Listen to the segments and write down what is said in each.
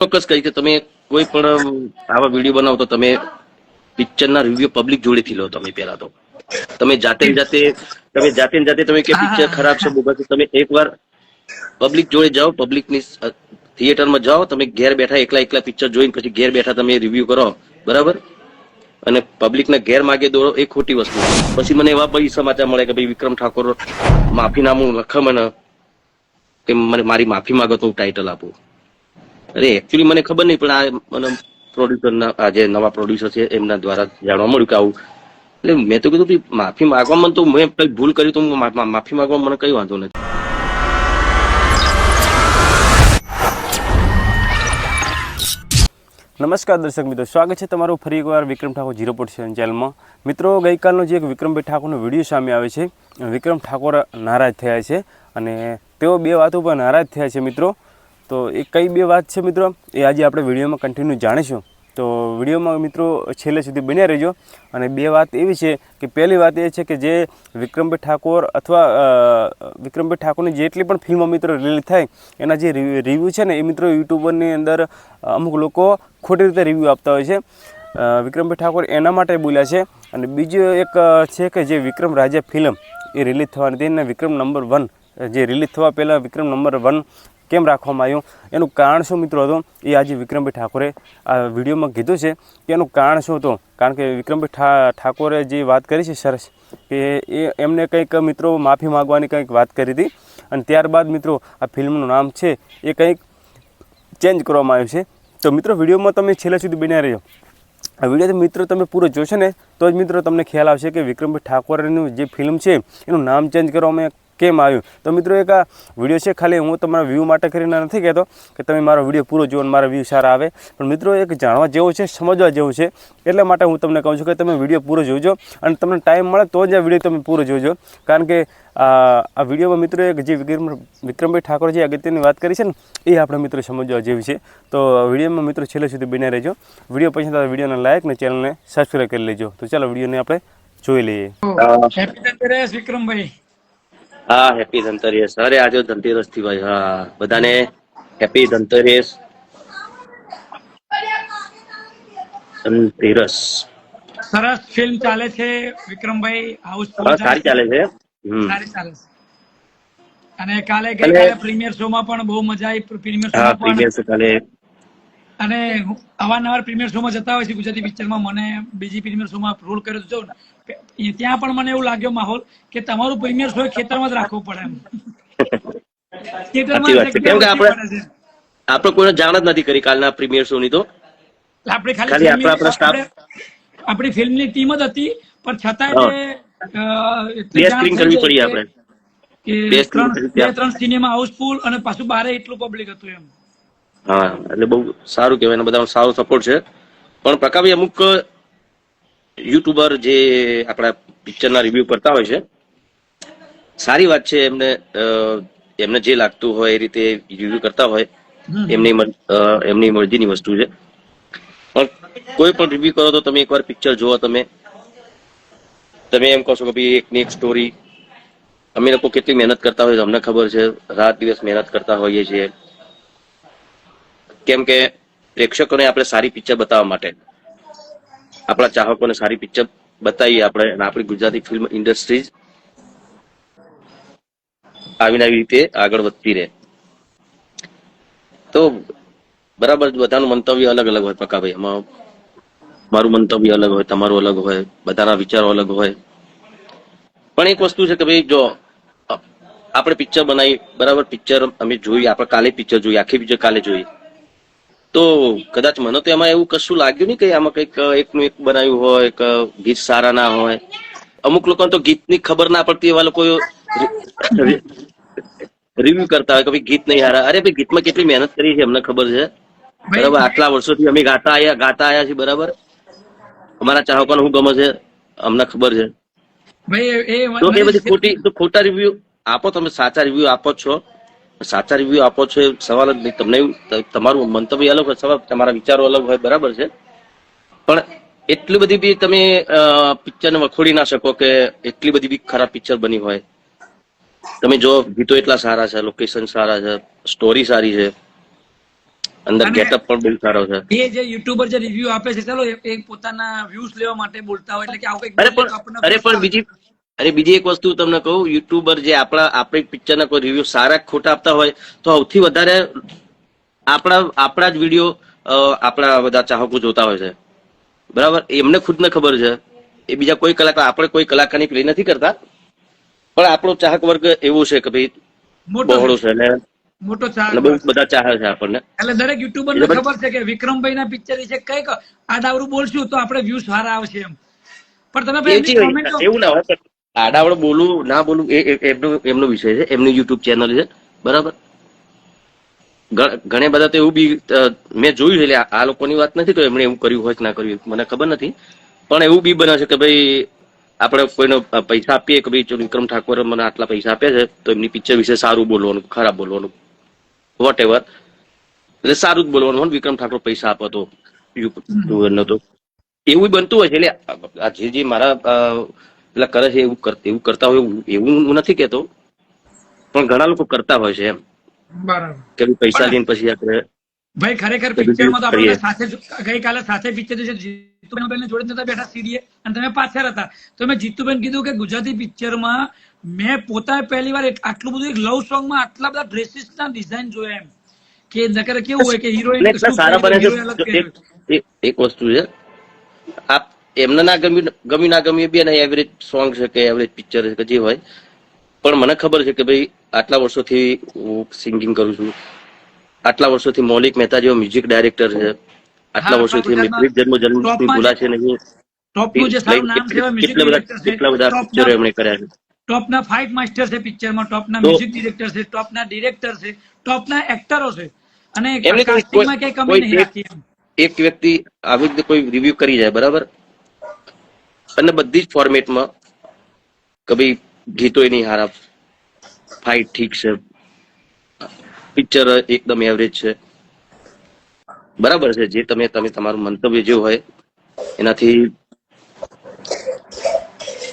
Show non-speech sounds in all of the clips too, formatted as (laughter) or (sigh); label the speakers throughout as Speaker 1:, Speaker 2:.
Speaker 1: ચોક્કસ કહી કે તમે કોઈ પણ આવા વીડિયો બનાવો તો તમે પિક્ચરના રિવ્યુ પબ્લિક જોડેથી લો તમે પહેલા તો. તમે જાતે જાતે તમે જાતે જાતે તમે કે પિક્ચર ખરાબ છે બોગસ તમે એકવાર પબ્લિક જોડે જાઓ પબ્લિકની થિયેટરમાં જાઓ તમે ઘેર બેઠા એકલા એકલા પિક્ચર જોઈને પછી ઘેર બેઠા તમે રિવ્યુ કરો. બરાબર? અને પબ્લિકને ઘેર માગે દોડો એ ખોટી વસ્તુ પછી મને એવા ભાઈ સમાચાર મળે કે ભાઈ વિક્રમ ઠાકોર માફીનામું લખે મને કે મને મારી માફી માંગો તો હું ટાઇટલ આપું. અરે એકચ્યુઅલી મને ખબર નહીં, પણ આ મને પ્રોડ્યુસરના આ જે નવા પ્રોડ્યુસર છે, એમના દ્વારા જાણવા મળ્યું કે આવું. એટલે મેં તો કીધું કે માફી મને તો મેં કઈ ભૂલ કરી તો માફી માગવા મને કઈ વાંધો નથી.
Speaker 2: નમસ્કાર દર્શક મિત્રો, સ્વાગત છે તમારું ફરી એકવાર Vikram Thakor zero point seven ચેનલમાં. મિત્રો, ગઈકાલનો જે એક વિક્રમભાઈ ઠાકોરનો વીડિયો સામે આવે છે, વિક્રમ ઠાકોર નારાજ થયા છે, અને તેઓ બે વાતો પર નારાજ થયા છે મિત્રો. તો એ કઈ બે વાત છે મિત્રો? એ આજે આપણે વિડીયોમાં કન્ટિન્યુ જાણીશું. તો વિડીયોમાં મિત્રો છેલ્લે સુધી બન્યા રહેજો. અને બે વાત એવી છે કે પહેલી વાત એ છે કે જે વિક્રમભાઈ ઠાકોર અથવા વિક્રમભાઈ ઠાકોરની જેટલી પણ ફિલ્મો મિત્રો રિલીઝ થાય, એના જે રિવ્યૂ છે ને એ મિત્રો યુટ્યુબરની અંદર અમુક લોકો ખોટી રીતે રિવ્યૂ આપતા હોય છે. વિક્રમભાઈ ઠાકોર એના માટે બોલ્યા છે. અને બીજું એક છે કે જે વિક્રમ રાજા ફિલ્મ એ રિલીઝ થવાની હતી અને વિક્રમ નંબર વન જે રિલીઝ થવા પહેલાં વિક્રમ નંબર વન કેમ રાખવામાં આવ્યું? એનું કારણ શું મિત્રો હતું? એ આજે વિક્રમભાઈ ઠાકોરે આ વિડીયોમાં કીધું છે કે એનું કારણ શું હતું? કારણ કે વિક્રમભાઈ ઠાકોરે જે વાત કરી છે સરસ, કે એ એમને કંઈક મિત્રો માફી માગવાની કંઈક વાત કરી હતી. અને ત્યારબાદ મિત્રો આ ફિલ્મનું નામ છે, એ કંઈક ચેન્જ કરવામાં આવ્યું છે. તો મિત્રો, વિડીયોમાં તમે છેલ્લે સુધી બન્યા રહ્યો આ વીડિયો મિત્રો તમે પૂરો જોશો ને, તો જ મિત્રો તમને ખ્યાલ આવશે કે વિક્રમભાઈ ઠાકોરનું જે ફિલ્મ છે, એનું નામ ચેન્જ કરવામાં કેમ આવ્યું? તો મિત્રો એક આ વીડિયો છે ખાલી હું તમારા વ્યૂ માટે કરીને નથી કહેતો કે તમે મારો વીડિયો પૂરો જુઓ અને મારા વ્યૂ સારા આવે. પણ મિત્રો એક જાણવા જેવું છે સમજવા જેવું છે એટલા માટે હું તમને કહું છું કે તમે વીડિયો પૂરો જોજો અને તમને ટાઈમ મળે તો જ આ વીડિયો તમે પૂરો જોજો. કારણ કે આ વિડીયોમાં મિત્રો એક જે વિક્રમ વિક્રમભાઈ ઠાકોર જે અગત્યની વાત કરી છે ને એ આપણે મિત્રો સમજવા જેવી છે. તો વિડીયોમાં મિત્રો છેલ્લે સુધી બન્યા રહેજો. વીડિયો પછી તમે વિડીયોને લાયક ને ચેનલને સબસ્ક્રાઈબ કરી લેજો. તો ચાલો વિડીયોને આપણે જોઈ લઈએ.
Speaker 3: હેપી ધનતેરસ વિક્રમભાઈ.
Speaker 1: હા હેપી ધનતેરસ. અરે આજે ધનતેરસથી ભાઈ હા બધાને હેપી ધનતેરસ. ધનતેરસ.
Speaker 3: સરસ ફિલ્મ ચાલે છે વિક્રમભાઈ
Speaker 1: હાઉસ સારી ચાલે છે.
Speaker 3: સારી ચાલે છે. અને કાલે ગઈકાલે પ્રીમિયર શો માં પણ બહુ મજા આવી. પ્રીમિયર શો માં
Speaker 1: પ્રીમિયર શો કાલે
Speaker 3: અને અવારનવાર પ્રીમિયર શોમાં જતા હોય છે ગુજરાતી પિક્ચરમાં. મને બીજી પ્રીમિયર શો માં રોલ કર્યો તો ને. ત્યાં પણ મને એવું લાગ્યો માહોલ કે તમારું પ્રીમિયર શો ખેતરમાં જ રાખવું પડે એમ. (laughs)
Speaker 1: વાત કેમ કે આપણે- આપણે કોઈને જાણ જ નથી કરી કાલના પ્રીમિયર શો ની તો.
Speaker 3: આપણે
Speaker 1: ખાલી આપણા- આપણા staff-
Speaker 3: આપણે- આપણી ફિલ્મની ટીમ જ હતી પણ છતાં
Speaker 1: બે સ્ક્રીન કરવી પડી આપણે.
Speaker 3: કે. ત્રણ સિનેમા હાઉસફુલ અને પાછું બારે એટલું પબ્લિક હતું એમ.
Speaker 1: હા એટલે બહુ સારું કહેવાય બધા સારો સપોર્ટ છે. પણ પ્રકાભાઈ અમુક યુટ્યુબર જે આપણા પિક્ચરના રિવ્યુ કરતા હોય છે સારી વાત છે એમને એમને જે લાગતું હોય એ રીતે રિવ્યુ કરતા હોય એમની એમની મરજીની વસ્તુ છે. પણ કોઈ પણ રિવ્યુ કરો તો તમે એકવાર પિક્ચર જોવો તમે. તમે એમ કહો છો કે ભાઈ એકની એક સ્ટોરી અમે લોકો કેટલી મહેનત કરતા હોય છે અમને ખબર છે રાત દિવસ મહેનત કરતા હોઈએ છીએ. કેમ કે પ્રેક્ષકોને આપણે સારી પિક્ચર બતાવવા માટે. આપણા ચાહકોને સારી પિક્ચર બતાવીએ આપણે આપણી ગુજરાતી ફિલ્મ ઇન્ડસ્ટ્રીઝ આવીને આવી રીતે આગળ વધતી રહે. તો બરાબર બધાનું મંતવ્ય અલગ અલગ હોય પ્રકાભાઈ એમાં મારું મંતવ્ય અલગ હોય, તમારું અલગ હોય, બધાના વિચારો અલગ હોય. પણ એક વસ્તુ છે કે ભાઈ, જો આપણે પિક્ચર બનાવી, બરાબર પિક્ચર અમે જોઈ, આપણે કાલે પિક્ચર જોઈ, આખી પિક્ચર કાલે જોઈ. તો કદાચ મને તો એમાં એવું કશું લાગ્યું નહીં કે આમાં કંઈક એકનું એક બનાવ્યું હોય કે ગીત સારા ના હોય. અમુક લોકોને તો ગીતની ખબર ના પડતી એવા લોકો રિવ્યુ કરતા હોય કે ભાઈ ગીત નહીં હારા અરે ભાઈ ગીતમાં કેટલી મહેનત કરી છે અમને ખબર છે. બરાબર આટલા વર્ષોથી અમે ગાતા આયા ગાતા આયા છીએ બરાબર. અમારા ચાહકોને શું ગમે છે અમને ખબર છે.
Speaker 3: ભાઈ એ
Speaker 1: તો એ બધી ખોટી તો ખોટા રિવ્યુ આપો તમે સાચા રિવ્યુ આપો છો. સાચા રિવ્યુ આપો છો એ સવાલ જ નહીં. તમને તમારું મંતવ્ય અલગ હોય સવાલ તમારા વિચારો અલગ હોય બરાબર છે? પણ એટલી બધી બી તમે પિક્ચરને વખોડી ના શકો કે એટલી બધી બી ખરાબ પિક્ચર બની હોય. તમે જો ગીતો એટલા સારા છે લોકેશન સારા છે સ્ટોરી સારી છે અંદર ગેટઅપ પણ બહુ સારો છે.
Speaker 3: એ જે યુટ્યુબર જે રિવ્યુ આપે છે ચાલો એ પોતાના વ્યૂઝ લેવા માટે બોલતા હોય એટલે કે આવું કંઈક
Speaker 1: અરે પણ અરે પણ બીજી અરે બીજી એક વસ્તુ તમને કહું યુટ્યુબર જે આપણા આપણી પિક્ચરના કોઈ રિવ્યુ સારા ખોટા આપતા હોય તો સૌથી વધારે આપણા આપણા જ વીડિયો આપણા બધા ચાહકો જોતા હોય છે. બરાબર? એમને ખુદને ખબર છે. એ બીજા કોઈ કલાકાર આપણે કોઈ કલાકારની પ્લે નથી કરતા. પણ આપણો ચાહક વર્ગ એવો છે કે ભાઈ
Speaker 3: મોટો
Speaker 1: બહોળો છે ને
Speaker 3: મોટો ચાહક
Speaker 1: બહુ બધા ચાહે છે આપણને.
Speaker 3: એટલે દરેક યુટ્યુબર ને ખબર છે કે વિક્રમભાઈ ના પિક્ચર વિશે કંઈક આડાવડું બોલશું તો આપણે વ્યૂઝ સારા આવશે એમ. પણ તમે
Speaker 1: એવું ના હોય આડાવડો બોલવું ના બોલવું એ એમનો એમનો વિષય છે એમની યુટ્યુબ ચેનલ છે બરાબર ઘણા બધા તો એવું બી મેં જોયું છે એટલે આ- લોકોની વાત નથી તો એમણે એવું કર્યું હોય કે ના કર્યું મને ખબર નથી પણ એવું બી બને છે કે ભાઈ આપણે કોઈને પૈસા આપીએ કે ભાઈ વિક્રમ ઠાકોરે મને આટલા પૈસા આપ્યા છે તો એમની પિક્ચર વિશે સારું બોલવાનું ખરાબ બોલવાનું વોટ એવર એટલે સારું જ બોલવાનું હોય વિક્રમ ઠાકોર પૈસા આપો તો યુટ્યુબરનો તો એવું બનતું હોય છે એટલે જે જે મારા પેલા કરે છે એવું એવું કરતા હોય એવું- હું નથી કેતો. પણ ઘણા લોકો કરતા હોય છે એમ.
Speaker 3: બરાબર.
Speaker 1: કે પૈસા લઈને પછી આપણે
Speaker 3: ભાઈ ખરેખર પિક્ચરમાં તો આપણે સાથે ગઈકાલે સાથે પિક્ચર છે. જીતુબેન જોડે નતા બેઠા સીડીએ. અને તમે પાછળ હતા. તો મેં જીતુબેન કીધું કે ગુજરાતી પિક્ચરમાં મેં પોતાએ પહેલી વાર આટલું બધું એક લવ સોંગમાં આટલા બધા ડ્રેસીસ ના ડિઝાઇન જોયા એમ. કે નકર કેવું હોય કે હીરોઈન
Speaker 1: સારા બને છે. એક વસ્તુ છે. આપ એમને ના ગમ્યું ગમ્યું ના ગમ્યું બે ના એવરેજ સોંગ છે કે એવરેજ પિક્ચર છે કે જે હોય. પણ મને ખબર છે કે ભાઈ આટલા વર્ષોથી હું સિંગિંગ કરું છું. આટલા વર્ષોથી મૌલિક મહેતા જેવો મ્યુઝિક ડાયરેક્ટર છે. આટલા વર્ષોથી મિત્રિત જન્મ જન્મ નહીં.
Speaker 3: નામ છે મ્યુઝિક
Speaker 1: કેટલા બધા પિક્ચરો એમણે કર્યા છે.
Speaker 3: ટોપના ફાઇટ માસ્ટર છે પિક્ચરમાં ટોપના મ્યુઝિક ડિરેક્ટર છે ટોપના ડિરેક્ટર છે ટોપના એક્ટરો છે. અને કાસ્ટિંગમાં કઈ કમી નહીં
Speaker 1: એક-
Speaker 3: રાખી
Speaker 1: એક વ્યક્તિ આવી રીતે કોઈ રિવ્યુ કરી જાય બરાબર? અને બધી જ ફોર્મેટમાં કભી ગીતો નહીં હારા. ફાઇટ ઠીક છે. પિક્ચર એકદમ એવરેજ છે. બરાબર છે, જે તમે તમે તમારું મંતવ્ય જે હોય, એનાથી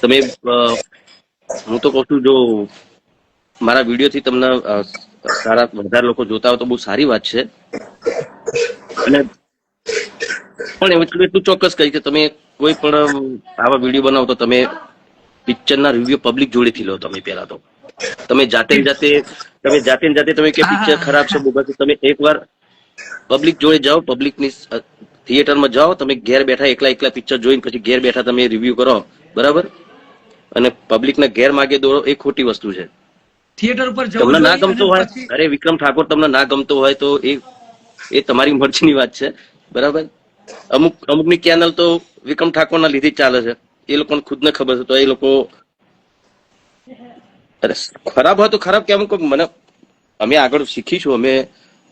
Speaker 1: તમે હું તો કહું છું, જો મારા વિડીયોથી તમને સારા વધારે લોકો જોતા હોય તો બહુ સારી વાત છે. અને પણ એટલું એટલું ચોક્કસ કહી કે તમે કોઈ પણ આવા વીડિયો બનાવો તો તમે પિક્ચરના રિવ્યુ પબ્લિક જોડેથી લો તમે પહેલા તો. તમે જાતે જાતે તમે જાતે જાતે તમે કે પિક્ચર ખરાબ છે છે, તમે એકવાર પબ્લિક જોડે જાઓ પબ્લિકની થિયેટરમાં જાઓ તમે ઘેર બેઠા એકલા એકલા પિક્ચર જોઈને પછી ઘેર બેઠા તમે રિવ્યુ કરો બરાબર? અને પબ્લિકના ઘેર માગે દોડો એ ખોટી વસ્તુ છે.
Speaker 3: થિયેટર પર જવું
Speaker 1: તમને ના ગમતો હોય અરે વિક્રમ ઠાકોર તમને ના ગમતો હોય તો એ એ તમારી (laughs) મરજીની વાત છે બરાબર? અમુક અમુકની ચેનલ તો વિક્રમ ઠાકોરના લીધે ચાલે છે. એ લોકોને ખુદને ખબર છે તો એ લોકો અરે ખરાબ હોય તો ખરાબ કે અમુક મને અમે આગળ શીખીશું અમે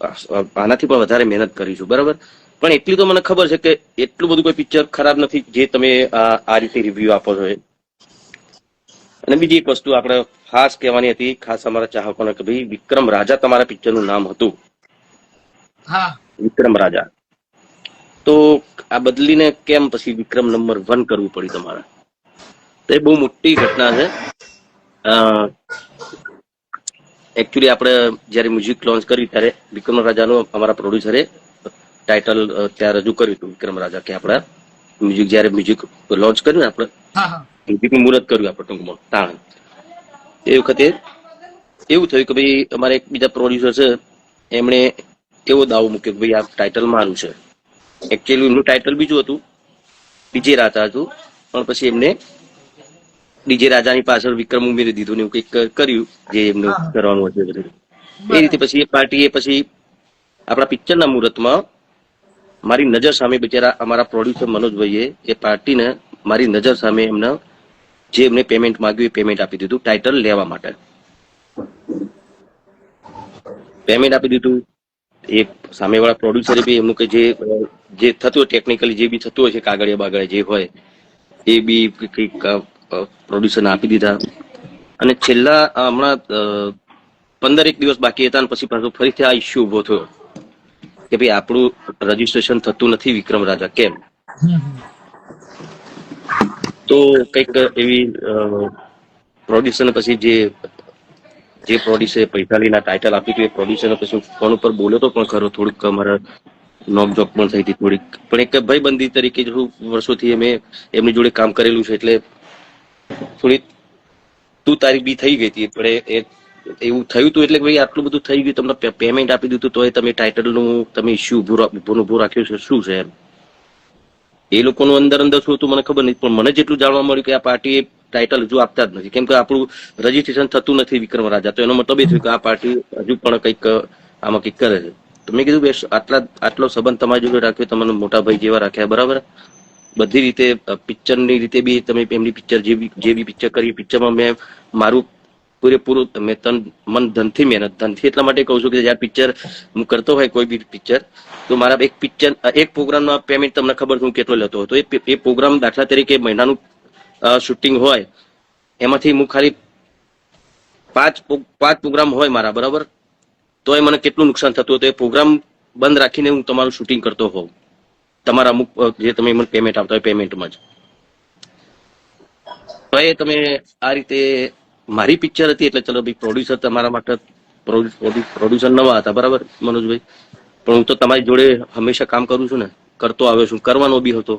Speaker 1: આનાથી પણ વધારે મહેનત કરીશું બરાબર? પણ એટલી તો મને ખબર છે કે એટલું બધું કોઈ પિક્ચર ખરાબ નથી જે તમે આ રીતે રિવ્યુ આપો છો એ. અને બીજી એક વસ્તુ આપણે ખાસ કહેવાની હતી ખાસ અમારા ચાહકોને કે ભાઈ વિક્રમ રાજા તમારા પિક્ચરનું નામ હતું.
Speaker 3: હા.
Speaker 1: વિક્રમ રાજા. તો આ બદલીને કેમ પછી વિક્રમ નંબર વન કરવું પડ્યું તમારે? તો એ બહુ મોટી ઘટના છે. એકચ્યુઅલી આપણે જ્યારે મ્યુઝિક લોન્ચ કર્યું ત્યારે વિક્રમ રાજાનું અમારા પ્રોડ્યુસરે ટાઇટલ ત્યાં રજૂ કર્યું હતું વિક્રમ રાજા કે આપણા મ્યુઝિક જ્યારે મ્યુઝિક લોન્ચ કર્યું ને આપણે મ્યુઝિકનું મુહૂર્ત કર્યું આપણે ટૂંકમાં તાણ. એ વખતે એવું થયું કે ભાઈ અમારે એક બીજા પ્રોડ્યુસર છે એમણે એવો દાવો મૂક્યો કે ભાઈ આ ટાઇટલ મારું છે. એકચ્યુઅલી એમનું ટાઇટલ બીજું હતું. ડીજે રાજા હતું. પણ પછી એમને ડીજે રાજાની પાછળ વિક્રમ ઉમેરી દીધું ને એવું કંઈક કર્યું જે એમનું કરવાનું હતું એ બધું. એ રીતે પછી એ પાર્ટીએ પછી આપણા પિક્ચરના મુહૂર્તમાં મારી નજર સામે બિચારા અમારા પ્રોડ્યુસર મનોજભાઈએ એ પાર્ટીને મારી નજર સામે એમને જે એમને પેમેન્ટ માંગ્યું એ પેમેન્ટ આપી દીધું ટાઇટલ લેવા માટે. પેમેન્ટ આપી દીધું. એક સામેવાળા પ્રોડ્યુસરે બી એમનું કે જે જે થતું હોય ટેકનિકલી જે બી થતું હોય છે, કાગળિયા બાગળિયા જે હોય, એ બી કંઈક પ્રોડ્યુસરને આપી દીધા. અને છેલ્લા હમણાં પંદર એક દિવસ બાકી હતા અને પછી પાછો ફરીથી આ ઇસ્યુ ઊભો થયો. કે ભાઈ આપણું રજીસ્ટ્રેશન થતું નથી વિક્રમ રાજા, કેમ? તો કંઈક એવી પ્રોડ્યુસર પછી જે જે પ્રોડ્યુસરે પૈસા લઈને ટાઇટલ આપ્યું હતું એ પ્રોડ્યુસરનો પછી ફોન ઉપર બોલ્યો તો પણ ખરો થોડુંક અમારા નોકઝોક પણ થઈ હતી થોડીક. પણ એક ભાઈબંધી તરીકે જો વર્ષોથી અમે એમની જોડે કામ કરેલું છે એટલે થોડી તું તારીખ બી થઈ ગઈ હતી, પણ એ- એ, એવું થયું હતું એટલે ભાઈ આટલું બધું થઈ ગયું, તમને પેમેન્ટ આપી દીધું તોય તમે ટાઇટલનું તમે ઇસ્યુ ઉભું ઉભું રાખ્યું છે, શું છે એમ? એ લોકોનું અંદર અંદર શું હતું મને ખબર નહીં, પણ મને જેટલું જાણવા મળ્યું કે આ પાર્ટી ટાઇટલ હજુ આપતા જ નથી. કેમ કે આપણું રજીસ્ટ્રેશન થતું નથી વિક્રમ રાજા તો એનો મતલબ એ થયું કે આ પાર્ટી હજુ પણ કંઈક, આમાં કંઈક કરે છે. તો મેં કીધું બેસ આટલા, આટલો સંબંધ તમારી જોડે રાખ્યો તમને મોટા ભાઈ જેવા રાખ્યા, બરાબર? બધી રીતે પિક્ચરની રીતે બી તમે એમની પિક્ચર જે બી જે બી પિક્ચર કરી, પિક્ચરમાં મેં મારું પૂરેપૂરું, મેં તન, મન ધનથી મહેનત, ધનથી એટલા માટે કહું છું કે જ્યારે પિક્ચર હું કરતો હોય, કોઈ બી પિક્ચર, તો મારા એક પિક્ચર એક પ્રોગ્રામનો પેમેન્ટ તમને ખબર હું કેટલો લેતો હતો. એ પ્રોગ્રામ દાખલા તરીકે મહિનાનું શૂટિંગ હોય, એમાંથી હું ખાલી પાંચ પાંચ પ્રોગ્રામ હોય મારા, બરાબર? તો એ મને કેટલું નુકસાન થતું હતું એ પ્રોગ્રામ બંધ રાખીને હું તમારું શૂટિંગ કરતો હોઉં. તમારા અમુક જે તમે મને પેમેન્ટ આપતા હોય પેમેન્ટમાં જ. તો એ તમે આ રીતે, મારી પિક્ચર હતી એટલે ચલો ભાઈ પ્રોડ્યુસર તમારા માટે પ્રોડ્યુસર નવા હતા, બરાબર, મનોજભાઈ? પણ હું તો તમારી જોડે હંમેશા કામ કરું છું ને, કરતો આવ્યો છું, કરવાનો બી હતો.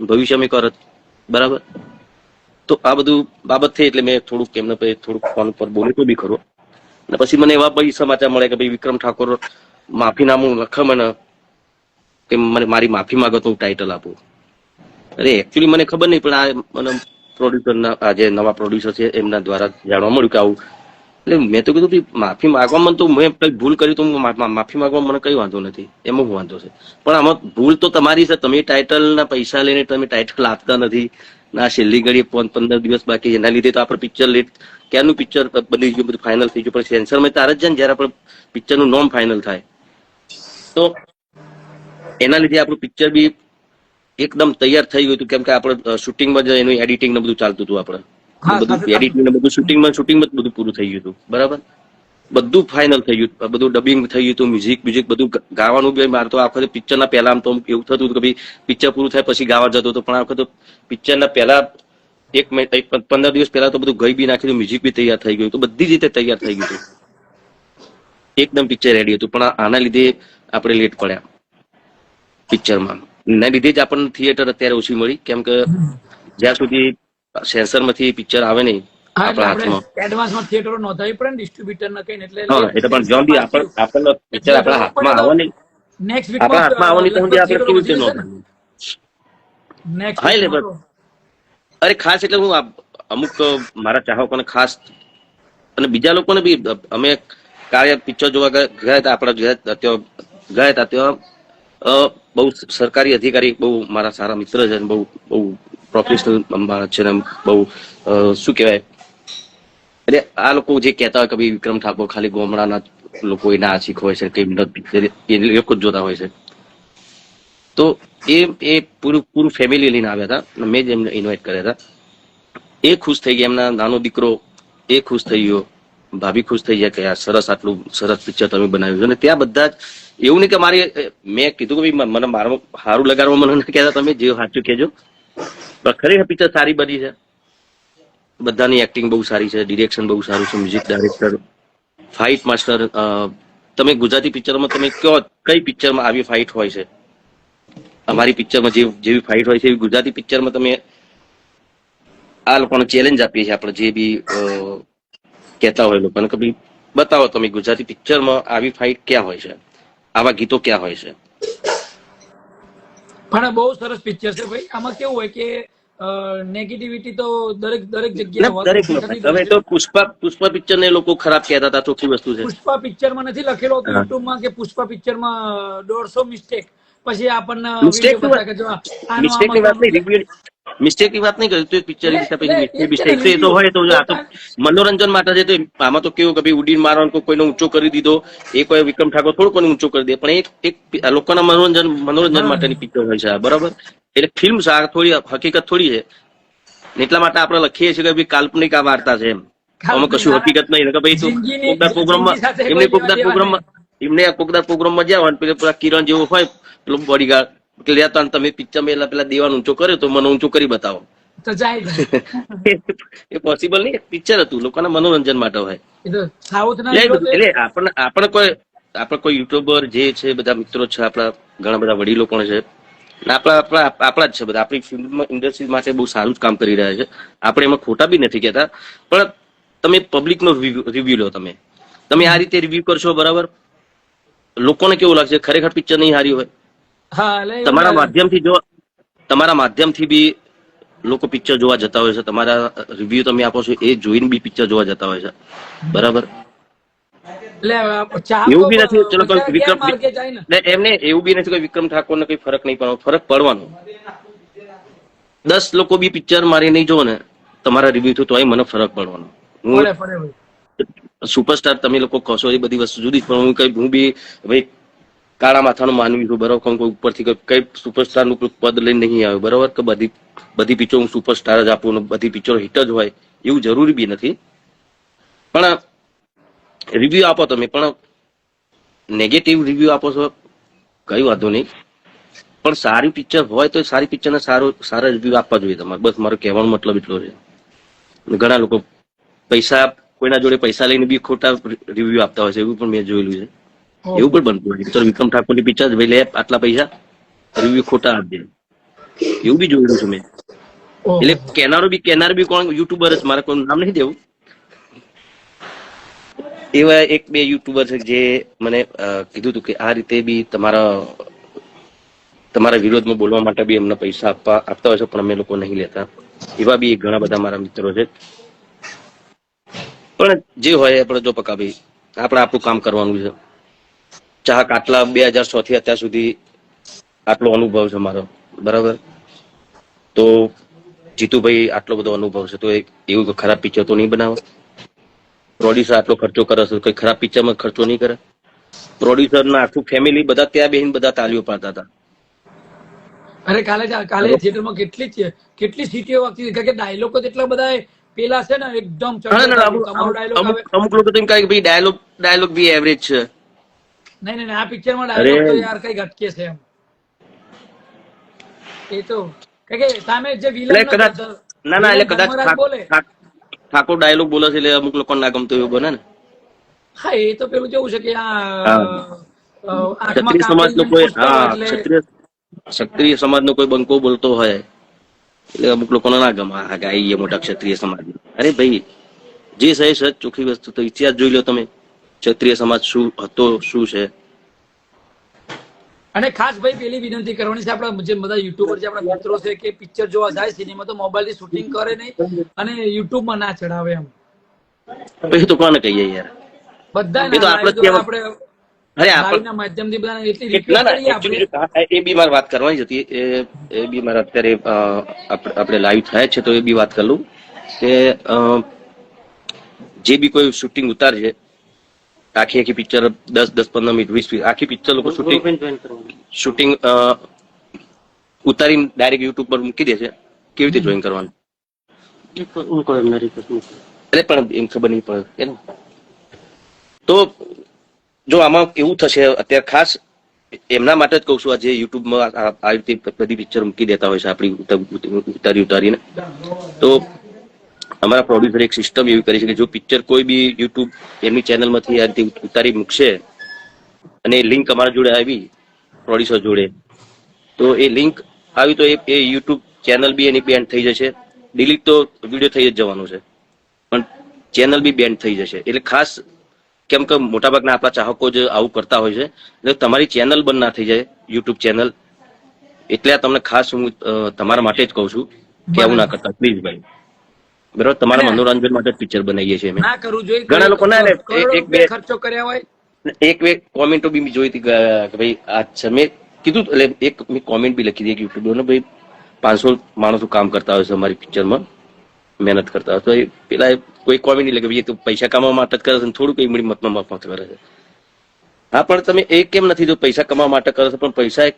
Speaker 1: ભવિષ્યમાં કરત, બરાબર? તો આ બધું બાબત થઈ એટલે મેં થોડુંક એમને પછી થોડુંક ફોન પર બોલ્યો તો બી ખરો. અને પછી મને એવા ભાઈ સમાચાર મળે કે ભાઈ વિક્રમ ઠાકોર માફીનામું લખે મને, કે મને મારી માફી માંગો તો હું ટાઇટલ આપું. અરે એકચ્યુઅલી મને ખબર નહીં, પણ આ મને પ્રોડ્યુસરના આ જે નવા પ્રોડ્યુસર છે, એમના દ્વારા જાણવા મળ્યું કે આવું. એટલે મેં તો કીધું કે માફી માગવામાં તો મેં કઈ ભૂલ કરી તો માફી માગવામાં મને કઈ વાંધો નથી. એમાં હું વાંધો છે. પણ આમાં ભૂલ તો તમારી છે, તમે ટાઇટલના પૈસા લઈને તમે ટાઇટલ આપતા નથી. ના છેલ્લી ઘડી પંદ પંદર દિવસ બાકી એના લીધે તો આપણે પિક્ચર લેટ ક્યાંનું પિક્ચર બની ગયું? બધું ફાઇનલ થઈ ગયું. પણ સેન્સરમાં તારે જ જાય ને જ્યારે આપણે પિક્ચરનું નોમ ફાઇનલ થાય. તો એના લીધે આપણું પિક્ચર બી એકદમ તૈયાર થઈ ગયું હતું. કેમ કે આપણે શૂટિંગમાં જ એનું એડિટિંગ ને બધું ચાલતું હતું આપણે. બધું એડિટિંગ ને બધું શૂટિંગમાં શૂટિંગમાં જ બધું પૂરું થઈ ગયું હતું. બરાબર? બધું ફાઇનલ થઈ ગયું. બધું ડબિંગ થઈ ગયું મ્યુઝિક મ્યુઝિક બધું ગાવાનું બી મારે તો આ વખતે પિક્ચરના પહેલા આમ તો એવું થતું હતું કે ભાઈ પિક્ચર પૂરું થાય પછી ગાવા જતો હતો. પણ આ વખતે પિક્ચરના પહેલા એક મિનિટ પંદર દિવસ પહેલા તો બધું ગઈ બી નાખ્યું મ્યુઝિક બી તૈયાર થઈ ગયું તો બધી રીતે તૈયાર થઈ ગયું હતું. એકદમ પિક્ચર રેડી હતું. પણ આના લીધે આપણે લેટ પડ્યા પિક્ચરમાં એના લીધે જ આપણને થિયેટર અત્યારે ઓછી મળી. કેમ કે જ્યાં સુધી સેન્સરમાંથી પિક્ચર આવે નહીં
Speaker 3: હા એટલે
Speaker 1: આપણા હાથમાં.
Speaker 3: આપણે એડવાન્સમાં થિયેટરો નોંધાવી પડે ને ડિસ્ટ્રીબ્યુટર ને કહીને એટલે
Speaker 1: એટલે પણ જ્યાં આપણ આપણને પિક્ચર આપણા હાથમાં આવે નહીં
Speaker 3: નેક્સ્ટ
Speaker 1: આપણા હાથમાં આવવાની તો આપણે કેવી રીતે
Speaker 3: નેક્સ્ટ
Speaker 1: હા, એટલે અરે ખાસ એટલે હું અમુક મારા ચાહકોને ખાસ અને બીજા લોકોને બી અમે કાર્ય પિક્ચર જોવા ગયા હતા આપણા ગયા ગયા હતા ત્યાં બહુ સરકારી અધિકારી બહુ મારા સારા મિત્ર છે અને બહુ બહુ પ્રોફેશનલ છે ને બહુ શું કહેવાય? એટલે આ લોકો જે કહેતા હોય કે ભાઈ વિક્રમ ઠાકોર ખાલી ગોમડાના લોકો એના આશિક હોય છે કે એ લોકો જ જોતા હોય છે. તો એ એ પૂરું પૂરું ફેમિલી લઈને આવ્યા હતા મેં જ એમને ઇન્વાઇટ કર્યા હતા. એ ખુશ થઈ ગયા, એમના નાનો દીકરો એ ખુશ થઈ ગયો, ભાભી ખુશ થઈ ગયા કે આ સરસ આટલું સરસ પિક્ચર તમે બનાવ્યું છે. અને ત્યાં બધા જ, એવું નહીં કે મારી મેં કીધું કે ભાઈ મને મારું સારું લગાડવા મને કહેતા તમે જે સાચું કહેજો. પણ ખરેખર પિક્ચર સારી બની છે. બધાની એક્ટિંગ બહુ સારી છે ડિરેક્શન બહુ સારું છે મ્યુઝિક ડાયરેક્ટર ફાઇટ માસ્ટર તમે ગુજરાતી પિક્ચરમાં તમે કયો, કઈ પિક્ચરમાં આવી ફાઇટ હોય છે? અમારી પિક્ચરમાં જેવી ફાઇટ હોય છે, એવી ગુજરાતી પિક્ચરમાં તમે આ લોકોને ચેલેન્જ આપીએ છીએ આપણે, જે બી કહેતા હોય લોકોને. કે ભાઈ, બતાવો તમે ગુજરાતી પિક્ચરમાં આવી ફાઇટ ક્યાં હોય છે? આવા ગીતો ક્યાં હોય છે?
Speaker 3: પણ બહુ સરસ પિક્ચર છે ભાઈ. આમાં કેવું હોય કે નેગેટિવિટી તો દરેક દરેક જગ્યાએ
Speaker 1: દરેક. હવે તો પુષ્પા પુષ્પા પિક્ચર ને લોકો ખરાબ કહેતા હતા ચોખ્ખી વસ્તુ છે
Speaker 3: પુષ્પા પિક્ચરમાં નથી લખેલો. યુટ્યુબમાં કે પુષ્પા પિક્ચરમાં દોઢસો મિસ્ટેક પછી આપણને મિસ્ટેકની
Speaker 1: વાત નહીં મિસ્ટેક વાત નહીં કરી તો પિક્ચર મિસ્ટેક
Speaker 3: એ
Speaker 1: તો હોય તો આ તો મનોરંજન માટે છે તો આમાં તો કેવું કે ભાઈ ઉડીન મારવાનું કોઈ કોઈને ઊંચો કરી દીધો એ કોઈ વિક્રમ ઠાકોર થોડું કોઈને ઊંચો કરી દે પણ એક એક લોકોના મનોરંજન મનોરંજન માટેની પિક્ચર હોય છે બરાબર? એટલે ફિલ્મ સાર થોડી હકીકત થોડી છે. એટલા માટે આપણે લખીએ છીએ કે ભાઈ કાલ્પનિક આ વાર્તા છે એમ. આમાં કશું હકીકત નહીં કે ભાઈ તું કોકદાર પ્રોગ્રામમાં એમને
Speaker 3: કોઈ
Speaker 1: કોકદાર પ્રોગ્રામમાં એમને કોકદાર પ્રોગ્રામમાં જ્યાં હોય પેલા પૂરા કિરણ જેવો હોય પેલો બોડીગાર્ડ કે લેતા તમે પિક્ચર પેલા પેલા દેવાનું ઊંચો કર્યો તો મને ઊંચો કરી બતાવો.
Speaker 3: તો જાય. જાય. (laughs)
Speaker 1: એ પોસિબલ નહીં પિક્ચર હતું લોકોના મનોરંજન માટે હોય. એટલે એટલે આપણને આપણે કોઈ આપણે કોઈ યુટ્યુબર જે છે બધા મિત્રો છે આપણા ઘણા બધા વડીલો પણ છે. આપણા આપણા આપણા જ છે બધા. આપણી ફિલ્મ ઇન્ડસ્ટ્રી માટે બહુ સારું જ કામ કરી રહ્યા છે. આપણે એમાં ખોટા બી નથી કહેતા. પણ તમે પબ્લિકનો રિવ્યુ લો તમે. તમે આ રીતે રિવ્યુ કરશો બરાબર? લોકોને કેવું લાગશે? ખરેખર પિક્ચર નહીં હારી હોય?
Speaker 3: એટલે
Speaker 1: તમારા. માધ્યમથી જો તમારા માધ્યમથી બી લોકો પિક્ચર જોવા જતા હોય છે. તમારા રિવ્યુ તમે આપો છો એ જોઈને બી પિક્ચર જોવા જતા હોય છે. બરાબર?
Speaker 3: એટલે
Speaker 1: એવું બી નથી. ચલો કોઈ વિક્રમ એમને એવું બી નથી કે વિક્રમ ઠાકોર ને કઈ ફરક નહીં પડવાનો ફરક પડવાનો. દસ લોકો બી પિક્ચર મારી નહીં જોવો ને તમારા રિવ્યુ થી તોય મને ફરક પડવાનો. હું. સુપરસ્ટાર તમે લોકો કહો છો એ બધી વસ્તુ જુદી પણ હું કઈ હું બી ભાઈ કાળા માથાનો માનવી છું. બરાબર? કોઈ ઉપરથી કઈ- સુપરસ્ટારનું પદ લઈને નહીં આવે. બરાબર? કે બધી બધી પિક્ચર હું સુપરસ્ટાર જ આપું બધી પિક્ચર હિટ જ હોય. એવું જરૂરી બી નથી. પણ રિવ્યુ આપો તમે. પણ નેગેટિવ રિવ્યુ આપો છો? કઈ વાંધો નહીં. પણ સારી પિક્ચર હોય તો સારી પિક્ચરને સારો સારા રિવ્યુ આપવા જોઈએ તમારે. બસ મારો કહેવાનો મતલબ એટલો છે. ઘણા લોકો પૈસા કોઈના જોડે પૈસા લઈને બી ખોટા રિવ્યુ આપતા હોય છે. એવું પણ મેં જોયેલું છે. એવું પણ બનતું હોય. ચલો વિક્રમ ઠાકોરની પિક્ચર ભાઈ લે આટલા પૈસા રિવ્યુ ખોટા આપજે. એવું બી જોયેલું છું મેં. એટલે કેનારો બી કેનાર બી કોણ? યુટ્યુબર જ. મારે કોઈ નામ નહીં દેવું. એવા એક બે યુટ્યુબર છે જે મને કીધું હતું કે આ રીતે બી તમારા તમારા વિરોધમાં બોલવા માટે બી એમને પૈસા આપવા આપતા હોય છે પણ અમે લોકો નહીં લેતા. એવા બી ઘણા બધા મારા મિત્રો છે. પણ જે હોય આપણે જો પકાભાઈ આપણે આપણું કામ કરવાનું છે. ચાહક આટલા બે હજાર સો થી અત્યાર સુધી આટલો અનુભવ છે મારો. બરાબર? તો જીતુભાઈ આટલો બધો અનુભવ છે તો એક એવું ખરાબ પિક્ચર તો નહીં બનાવો? પ્રોડ્યુસર આટલો ખર્ચો કરે છે કોઈ ખરાબ પિક્ચરમાં ખર્ચો નહીં કરે? પ્રોડ્યુસર ના આખું ફેમિલી બધા ત્યાં બેહીને બધા તાલીઓ પાડતા હતા.
Speaker 3: અરે કાલે કાલે થિયેટરમાં કેટલી છે કેટલી સીટીઓ વાગતી કારણ કે ડાયલોગો એટલા બધા પેલા છે ને એકદમ
Speaker 1: અમુક લોકો તો એમ કહે કે ભાઈ ડાયલોગ ડાયલોગ બી એવરેજ છે.
Speaker 3: નહીં નહીં આ પિક્ચરમાં ડાયલોગ તો યાર કઈ ઘટકે છે એમ. એ તો કે કે સામે જે વિલન
Speaker 1: ના ના એટલે કદાચ ઠાકોર ડાયલોગ બોલે છે એટલે અમુક લોકો ના ગમતો એવું બને ને.
Speaker 3: હા એ તો પેલું કેવું છે કે આ
Speaker 1: ક્ષત્રિય સમાજ નો કોઈ હા ક્ષત્રિય ક્ષત્રિય સમાજ નો કોઈ બંકો બોલતો હોય એટલે અમુક લોકોને ના ગમે. આ ગાય મોટા ક્ષત્રિય સમાજ અરે ભાઈ જે સહી સચ ચોખ્ખી વસ્તુ તો ઇતિહાસ જોઈ લો તમે. ક્ષત્રિય સમાજ શું હતો શું છે?
Speaker 3: અને ખાસ ભાઈ પેલી વિનંતી કરવાની છે આપણા જે બધા યુટ્યુબર જે આપણા મિત્રો છે કે પિક્ચર જોવા જાય સિનેમા તો મોબાઈલથી શૂટિંગ કરે નહીં અને યુટ્યુબમાં ના ચડાવે એમ.
Speaker 1: પછી તો કોને કહીએ યાર?
Speaker 3: બધા
Speaker 1: એ તો આપણે અરે આપણે
Speaker 3: માધ્યમથી બધાને એટલી રિક્વેસ્ટ કરીએ
Speaker 1: એ બી મારે વાત કરવાની હતી. એ એ બી મારે અત્યારે આપણે લાઈવ થાય છે તો એ બી વાત કરું કે જે બી કોઈ શૂટિંગ ઉતારશે છે આખી આખી પિક્ચર દસ દસ પંદર મિનિટ વીસ મિનિટ આખી પિક્ચર લોકો શૂટિંગ શૂટિંગ ઉતારીને ડાયરેક્ટ યુટ્યુબ પર મૂકી દે છે. કેવી રીતે જોઈન કરવાનું? એટલે પણ એમ ખબર નહીં પડે તો જો આમાં એવું થશે અત્યારે ખાસ એમના માટે જ કહું છું આ જે યુટ્યુબમાં આ આ રીતે બધી પિક્ચર મૂકી દેતા હોય છે આપણી ઉત- ઉત- ઉતારી ઉતારીને. તો અમારા પ્રોડ્યુસર એક સિસ્ટમ એવી કરી છે કે જો પિક્ચર કોઈ બી યુટ્યુબ એમની ચેનલમાંથી આ રીતે ઉતારી મૂકશે અને એ લિંક અમારા જોડે આવી પ્રોડ્યુસર જોડે તો એ લિંક આવી તો એ યુટ્યુબ ચેનલ બી એની બેન્ડ થઈ જશે. ડિલીટ તો વીડિયો થઈ જ જવાનો છે. પણ ચેનલ બી બેન્ડ થઈ જશે. એટલે ખાસ કેમ કે મોટાભાગના આપણા ચાહકો જ આવું કરતા હોય છે. એટલે તમારી ચેનલ બંધ ના થઈ જાય યુટ્યુબ ચેનલ એટલે આ તમને ખાસ હું તમારા માટે જ કહું છું કે આવું ના કરતા પ્લીઝ ભાઈ. બરોબર તમારા મનોરંજન માટે પિક્ચર બનાવીએ છીએ
Speaker 3: ના કરવું જોઈએ
Speaker 1: ઘણા લોકો ના એક- બે-
Speaker 3: ખર્ચો કર્યા હોય.
Speaker 1: એક બે કોમેન્ટો બી મેં જોઈ હતી કે ભાઈ આ છે મેં કીધું એટલે એક મેં કોમેન્ટ બી લખી હતી એક યુટ્યુબર ને ભાઈ પાંચસો માણસો કામ કરતા હોય છે અમારી પિક્ચરમાં મહેનત કરતા હોય તો એ પેલા કોઈ કોમેન્ટ નહીં લખે ભાઈ તો પૈસા કમાવા માટે જ કરે છે થોડું કઈ મીડી મતમાં મફત કરે છે. હા પણ તમે એ કેમ નથી જો પૈસા કમાવા માટે કરો છો પણ પૈસા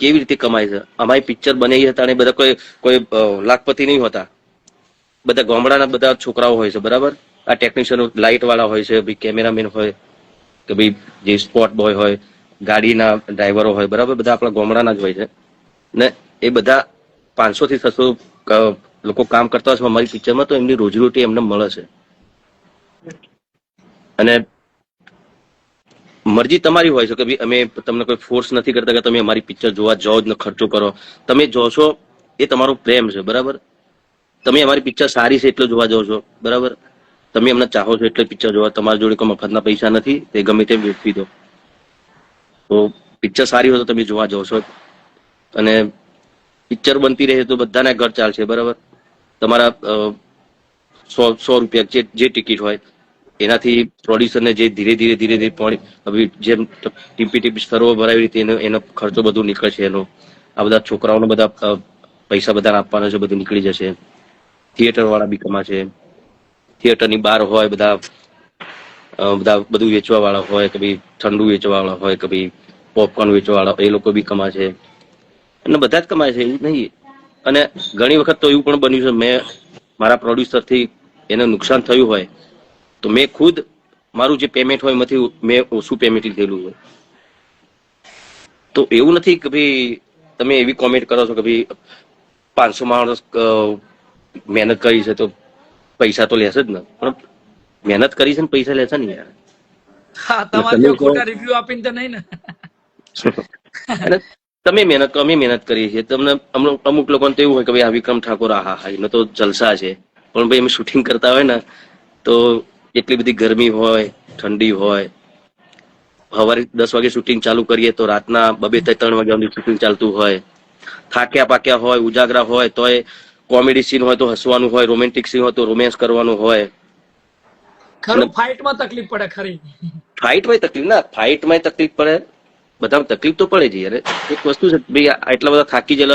Speaker 1: કેવી રીતે કમાય છે? અમારી પિક્ચર બનાવી હતા અને બધા કોઈ કોઈ લાખપતિ નહીં હોતા. બધા ગામડાના બધા છોકરાઓ હોય છે, બરાબર? આ ટેકનિશિયનો લાઇટ વાળા હોય છે, ભાઈ કેમેરામેન હોય, કે ભાઈ જે સ્પોટ બોય હોય, ગાડીના ડ્રાઈવરો હોય, બરાબર? બધા આપણા ગામડાના જ હોય છે. ને એ બધા પાંચસો થી છસો લોકો કામ કરતા હોય છે અમારી પિક્ચરમાં તો એમની રોજીરોટી એમને મળે છે. અને મરજી તમારી હોય છે કે ભાઈ અમે તમને કોઈ ફોર્સ નથી કરતા કે તમે અમારી પિક્ચર જોવા જાઓ જ ને ખર્ચો કરો. તમે જો છો એ તમારો પ્રેમ છે, બરાબર? તમે અમારી પિક્ચર સારી છે એટલે જોવા જાઓ છો. બરાબર? તમે એમને ચાહો છો એટલે પિક્ચર જોવા. તમારી જોડે કોઈ મફતના પૈસા નથી, તે ગમે તેમ વેચવી દો. તો પિક્ચર સારી હોય તો તમે જોવા જાઓ છો. અને પિક્ચર બનતી રહે તો બધાના ઘર ચાલશે, બરાબર? તમારા સો સો રૂપિયા જે જે ટિકિટ હોય, એનાથી પ્રોડ્યુસરને જે ધીરે ધીરે ધીરે ધીરે પણ હવે જેમ ટીપી ટીપી સર્વો ભરાવી રીતે એનો એનો ખર્ચો બધું નીકળશે એનો. આ બધા છોકરાઓને બધા પૈસા બધાને આપવાના છે, બધું નીકળી જશે. થિયેટર વાળા બી કમાશે. થિયેટરની બહાર હોય બધા બધા બધું વેચવા વાળા હોય, કે ભાઈ ઠંડુ વેચવા વાળા હોય, કે ભાઈ પોપકોર્ન વેચવા વાળા, એ લોકો બી કમાશે. અને બધા જ કમાય છે, એ નહીં. અને ઘણી વખત તો એવું પણ બન્યું છે, મેં મારા પ્રોડ્યુસરથી એને નુકસાન થયું હોય, તો મેં ખુદ મારું જે પેમેન્ટ હોય એમાંથી મેં ઓછું પેમેન્ટ લીધેલું હોય. તો એવું નથી કે ભાઈ તમે એવી કોમેન્ટ કરો છો કે ભાઈ પાંચસો માણસ મહેનત કરી છે તો પૈસા તો લેશે જ ને. પણ મહેનત કરી છે ને પૈસા લેશે ને યાર.
Speaker 3: હા તમારે
Speaker 1: તમે
Speaker 3: જેવા ખોટા રિવ્યુ આપીને તો નહીં ને.
Speaker 1: તમે મહેનત કરો, અમે મહેનત કરીએ છીએ. તમને અમુક અમુક લોકોને તો એવું હોય કે ભાઈ આ વિક્રમ ઠાકોર આહા હા એનો તો જલસા છે. પણ ભાઈ અમે શૂટિંગ કરતા હોય ને તો એટલી બધી ગરમી હોય ઠંડી હોય. સવારે દસ વાગે શૂટિંગ ચાલુ કરીએ તો રાતના બબે ત્રણ વાગ્યા સુધી શૂટિંગ ચાલતું હોય. થાક્યા પાક્યા હોય ઉજાગરા હોય તોય કોમેડી સીન હોય તો હસવાનું હોય રોમેન્ટિક સીન હોય તો રોમેન્સ કરવાનું હોય.
Speaker 3: ખરું ફાઇટમાં તકલીફ પડે ખરી.
Speaker 1: ફાઇટમાં તકલીફ ના ફાઇટમાં તકલીફ પડે. બધામાં તકલીફ તો પડે જ યાર. એક વસ્તુ છે ભાઈ આટલા બધા થાકી ગયેલા